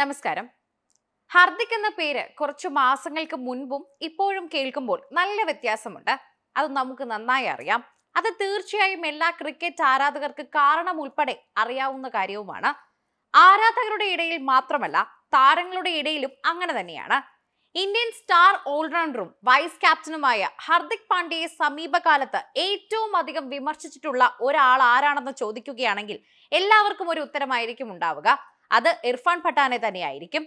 നമസ്കാരം. ഹർദിക് എന്ന പേര് കുറച്ചു മാസങ്ങൾക്ക് മുൻപും ഇപ്പോഴും കേൾക്കുമ്പോൾ നല്ല വ്യത്യാസമുണ്ട്. അത് നമുക്ക് നന്നായി അറിയാം. അത് തീർച്ചയായും എല്ലാ ക്രിക്കറ്റ് ആരാധകർക്ക് കാരണം ഉൾപ്പെടെ അറിയാവുന്ന കാര്യവുമാണ്. ആരാധകരുടെ ഇടയിൽ മാത്രമല്ല താരങ്ങളുടെ ഇടയിലും അങ്ങനെ തന്നെയാണ്. ഇന്ത്യൻ സ്റ്റാർ ഓൾറൗണ്ടറും വൈസ് ക്യാപ്റ്റനുമായ ഹർദിക് പാണ്ഡ്യയെ സമീപകാലത്ത് ഏറ്റവും അധികം വിമർശിച്ചിട്ടുള്ള ഒരാൾ ആരാണെന്ന് ചോദിക്കുകയാണെങ്കിൽ എല്ലാവർക്കും ഒരു ഉത്തരമായിരിക്കും ഉണ്ടാവുക. അത് ഇർഫാൻ പഠാനെ തന്നെയായിരിക്കും.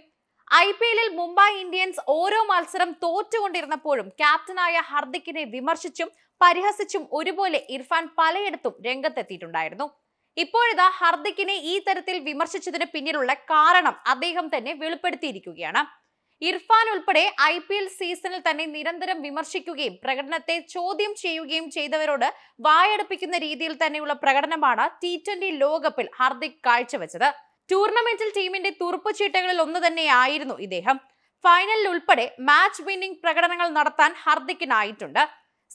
ഐ പി എല്ലിൽ മുംബൈ ഇന്ത്യൻസ് ഓരോ മത്സരം തോറ്റുകൊണ്ടിരുന്നപ്പോഴും ക്യാപ്റ്റനായ ഹർദിക്കിനെ വിമർശിച്ചും പരിഹസിച്ചും ഒരുപോലെ ഇർഫാൻ പലയിടത്തും രംഗത്തെത്തിയിട്ടുണ്ടായിരുന്നു. ഇപ്പോഴിതാ ഹർദിക്കിനെ ഈ തരത്തിൽ വിമർശിച്ചതിന് പിന്നിലുള്ള കാരണം അദ്ദേഹം തന്നെ വെളിപ്പെടുത്തിയിരിക്കുകയാണ്. ഇർഫാൻ ഉൾപ്പെടെ ഐ പി എൽ സീസണിൽ തന്നെ നിരന്തരം വിമർശിക്കുകയും പ്രകടനത്തെ ചോദ്യം ചെയ്യുകയും ചെയ്തവരോട് വായടുപ്പിക്കുന്ന രീതിയിൽ തന്നെയുള്ള പ്രകടനമാണ് ടി ട്വന്റി ലോകകപ്പിൽ ഹർദിക് കാഴ്ചവെച്ചത്. ടൂർണമെന്റിൽ ടീമിന്റെ തുറുപ്പുചീട്ടകളിൽ ഒന്ന് തന്നെയായിരുന്നു ഇദ്ദേഹം. ഫൈനലിൽ ഉൾപ്പെടെ മാച്ച് വിന്നിംഗ് പ്രകടനങ്ങൾ നടത്താൻ ഹർദിക്കിനായിട്ടുണ്ട്.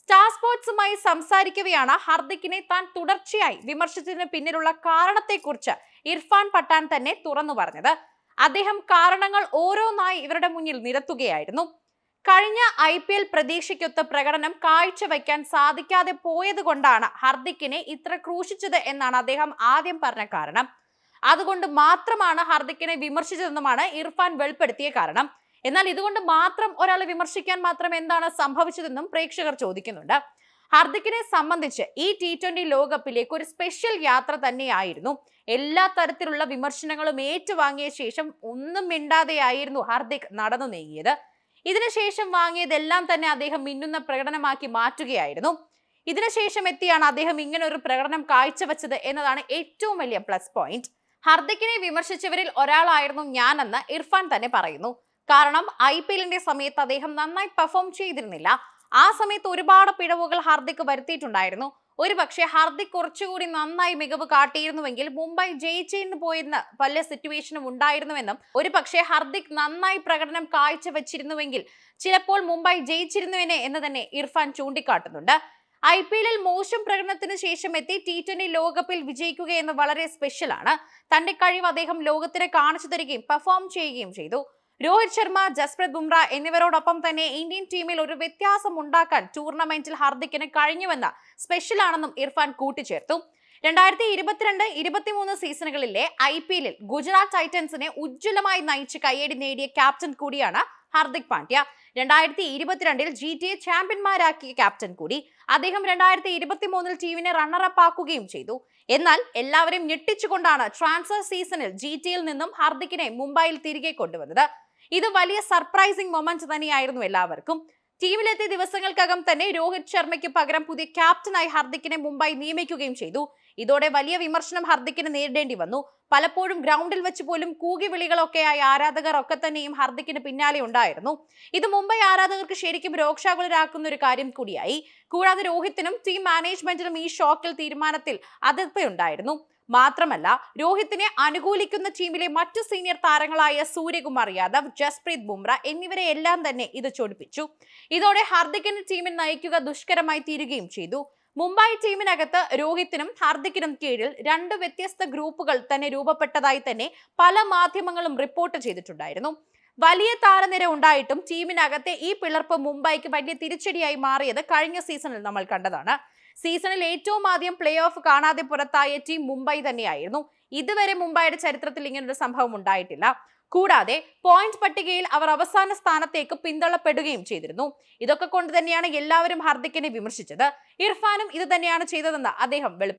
സ്റ്റാർ സ്പോർട്സുമായി സംസാരിക്കവെയാണ് ഹർദിക്കിനെ താൻ തുടർച്ചയായി വിമർശിച്ചതിന് പിന്നിലുള്ള കാരണത്തെക്കുറിച്ച് ഇർഫാൻ പട്ടാൻ തന്നെ തുറന്നു പറഞ്ഞത്. അദ്ദേഹം കാരണങ്ങൾ ഓരോന്നായി ഇവരുടെ മുന്നിൽ നിരത്തുകയായിരുന്നു. കഴിഞ്ഞ ഐ പി എൽ പ്രതീക്ഷയ്ക്കൊത്ത പ്രകടനം കാഴ്ചവെക്കാൻ സാധിക്കാതെ പോയത് കൊണ്ടാണ് ഹർദിക്കിനെ ഇത്ര ക്രൂശിച്ചത് എന്നാണ് അദ്ദേഹം ആദ്യം പറഞ്ഞ കാരണം. അതുകൊണ്ട് മാത്രമാണ് ഹാർദിക്കിനെ വിമർശിച്ചതെന്നുമാണ് ഇർഫാൻ വെളിപ്പെടുത്തിയ കാരണം. എന്നാൽ ഇതുകൊണ്ട് മാത്രം ഒരാളെ വിമർശിക്കാൻ മാത്രം എന്താണ് സംഭവിച്ചതെന്നും പ്രേക്ഷകർ ചോദിക്കുന്നുണ്ട്. ഹാർദിക്കിനെ സംബന്ധിച്ച് ഈ ടി ട്വന്റി ലോകകപ്പിലേക്ക് ഒരു സ്പെഷ്യൽ യാത്ര തന്നെയായിരുന്നു. എല്ലാ തരത്തിലുള്ള വിമർശനങ്ങളും ഏറ്റുവാങ്ങിയ ശേഷം ഒന്നും മിണ്ടാതെയായിരുന്നു ഹാർദിക് നടന്നു നീങ്ങിയത്. ഇതിനുശേഷം വാങ്ങിയതെല്ലാം തന്നെ അദ്ദേഹം മിന്നുന്ന പ്രകടനമാക്കി മാറ്റുകയായിരുന്നു. ഇതിനുശേഷം എത്തിയാണ് അദ്ദേഹം ഇങ്ങനെ ഒരു പ്രകടനം കാഴ്ചവെച്ചത് എന്നതാണ് ഏറ്റവും വലിയ പ്ലസ് പോയിന്റ് ഹർദിക്കിനെ വിമർശിച്ചവരിൽ ഒരാളായിരുന്നു ഞാനെന്ന് ഇർഫാൻ തന്നെ പറയുന്നു. കാരണം ഐ പി എല്ലിന്റെ സമയത്ത് അദ്ദേഹം നന്നായി പെർഫോം ചെയ്തിരുന്നില്ല. ആ സമയത്ത് ഒരുപാട് പിഴവുകൾ ഹർദിക് വരുത്തിയിട്ടുണ്ടായിരുന്നു. ഒരു പക്ഷേ ഹർദിക് കുറച്ചുകൂടി നന്നായി മികവ് കാട്ടിയിരുന്നുവെങ്കിൽ മുംബൈ ജയിച്ചെന്ന് പോയെന്ന് പല സിറ്റുവേഷനും ഉണ്ടായിരുന്നുവെന്നും ഒരു പക്ഷേ ഹർദിക് നന്നായി പ്രകടനം കാഴ്ചവെച്ചിരുന്നുവെങ്കിൽ ചിലപ്പോൾ മുംബൈ ജയിച്ചിരുന്നുവെന്നെ എന്ന് തന്നെ ഇർഫാൻ ചൂണ്ടിക്കാട്ടുന്നുണ്ട്. ഐ പി എല്ലിൽ മോശം പ്രകടനത്തിന് ശേഷം എത്തി ടി ട്വന്റി ലോകകപ്പിൽ വിജയിക്കുക എന്ന് വളരെ സ്പെഷ്യലാണ് തന്റെ കഴിവ് അദ്ദേഹം ലോകത്തിന് കാണിച്ചു തരികയും പെർഫോം ചെയ്യുകയും ചെയ്തു. രോഹിത് ശർമ്മ ജസ്പ്രീത് ബുംറ എന്നിവരോടൊപ്പം തന്നെ ഇന്ത്യൻ ടീമിൽ ഒരു വ്യത്യാസം ഉണ്ടാക്കാൻ ടൂർണമെന്റിൽ ഹർദിക്കിന് കഴിഞ്ഞുവെന്ന് സ്പെഷ്യലാണെന്നും ഇർഫാൻ കൂട്ടിച്ചേർത്തു. രണ്ടായിരത്തി ഇരുപത്തിരണ്ട് ഇരുപത്തിമൂന്ന് സീസണുകളിലെ ഐ പി എല്ലിൽ ഗുജറാത്ത് ടൈറ്റൻസിനെ ഉജ്ജ്വലമായി നയിച്ച് കയ്യടി നേടിയ ക്യാപ്റ്റൻ കൂടിയാണ് ഹാർദിക് പാണ്ഡ്യ. രണ്ടായിരത്തി ഇരുപത്തിരണ്ടിൽ ജി ടി എ ചാമ്പ്യന്മാരാക്കിയ ക്യാപ്റ്റൻ കൂടി അദ്ദേഹം രണ്ടായിരത്തി ഇരുപത്തി മൂന്നിൽ ടീമിനെ റണ്ണറപ്പ് ആക്കുകയും ചെയ്തു. എന്നാൽ എല്ലാവരെയും ഞെട്ടിച്ചുകൊണ്ടാണ് ട്രാൻസ്ഫർ സീസണിൽ ജി ടിയിൽ നിന്നും ഹാർദിക്കിനെ മുംബൈയിൽ തിരികെ കൊണ്ടുവന്നത്. ഇത് വലിയ സർപ്രൈസിംഗ് മൊമെന്റ് തന്നെയായിരുന്നു എല്ലാവർക്കും. ടീമിലെത്തിയ ദിവസങ്ങൾക്കകം തന്നെ രോഹിത് ശർമ്മയ്ക്ക് പകരം പുതിയ ക്യാപ്റ്റനായി ഹർദിക്കിനെ മുംബൈ നിയമിക്കുകയും ചെയ്തു. ഇതോടെ വലിയ വിമർശനം ഹർദിക്കിന് നേരിടേണ്ടി വന്നു. പലപ്പോഴും ഗ്രൗണ്ടിൽ വെച്ച് പോലും കൂകി വിളികളൊക്കെയായി ആരാധകർ ഒക്കെ തന്നെയും ഹർദിക്കിന് പിന്നാലെ ഉണ്ടായിരുന്നു. ഇത് മുംബൈ ആരാധകർക്ക് ശരിക്കും രോക്ഷാകുലരാക്കുന്ന ഒരു കാര്യം കൂടിയായി. കൂടാതെ രോഹിത്തിനും ടീം മാനേജ്മെന്റിനും ഈ ഷോക്കിൽ തീരുമാനത്തിൽ അതിർപ്പയുണ്ടായിരുന്നു മാത്രമല്ല രോഹിത്തിനെ അനുകൂലിക്കുന്ന ടീമിലെ മറ്റു സീനിയർ താരങ്ങളായ സൂര്യകുമാർ യാദവ് ജസ്പ്രീത് ബുംറ എന്നിവരെ എല്ലാം തന്നെ ഇത് ചൊടിപ്പിച്ചു. ഇതോടെ ഹാർദിക്കിന് ടീമിൽ നയിക്കുക ദുഷ്കരമായി തീരുകയും ചെയ്തു. മുംബൈ ടീമിനകത്ത് രോഹിത്തിനും ഹാർദിക്കിനും കീഴിൽ രണ്ട് വ്യത്യസ്ത ഗ്രൂപ്പുകൾ തന്നെ രൂപപ്പെട്ടതായി തന്നെ പല മാധ്യമങ്ങളും റിപ്പോർട്ട് ചെയ്തിട്ടുണ്ടായിരുന്നു. വലിയ താരനിര ഉണ്ടായിട്ടും ടീമിനകത്തെ ഈ പിളർപ്പ് മുംബൈക്ക് വലിയ തിരിച്ചടിയായി മാറിയത് കഴിഞ്ഞ സീസണിൽ നമ്മൾ കണ്ടതാണ്. സീസണിൽ ഏറ്റവും ആദ്യം പ്ലേ ഓഫ് കാണാതെ പുറത്തായ ടീം മുംബൈ തന്നെയായിരുന്നു. ഇതുവരെ മുംബൈയുടെ ചരിത്രത്തിൽ ഇങ്ങനൊരു സംഭവം ഉണ്ടായിട്ടില്ല. കൂടാതെ പോയിന്റ് പട്ടികയിൽ അവർ അവസാന സ്ഥാനത്തേക്ക് പിന്തള്ളപ്പെടുകയും ചെയ്തിരുന്നു. ഇതൊക്കെ കൊണ്ട് തന്നെയാണ് എല്ലാവരും ഹാർദിക്കിനെ വിമർശിച്ചത്. ഇർഫാനും ഇത് തന്നെയാണ് ചെയ്തതെന്ന് അദ്ദേഹം വെളി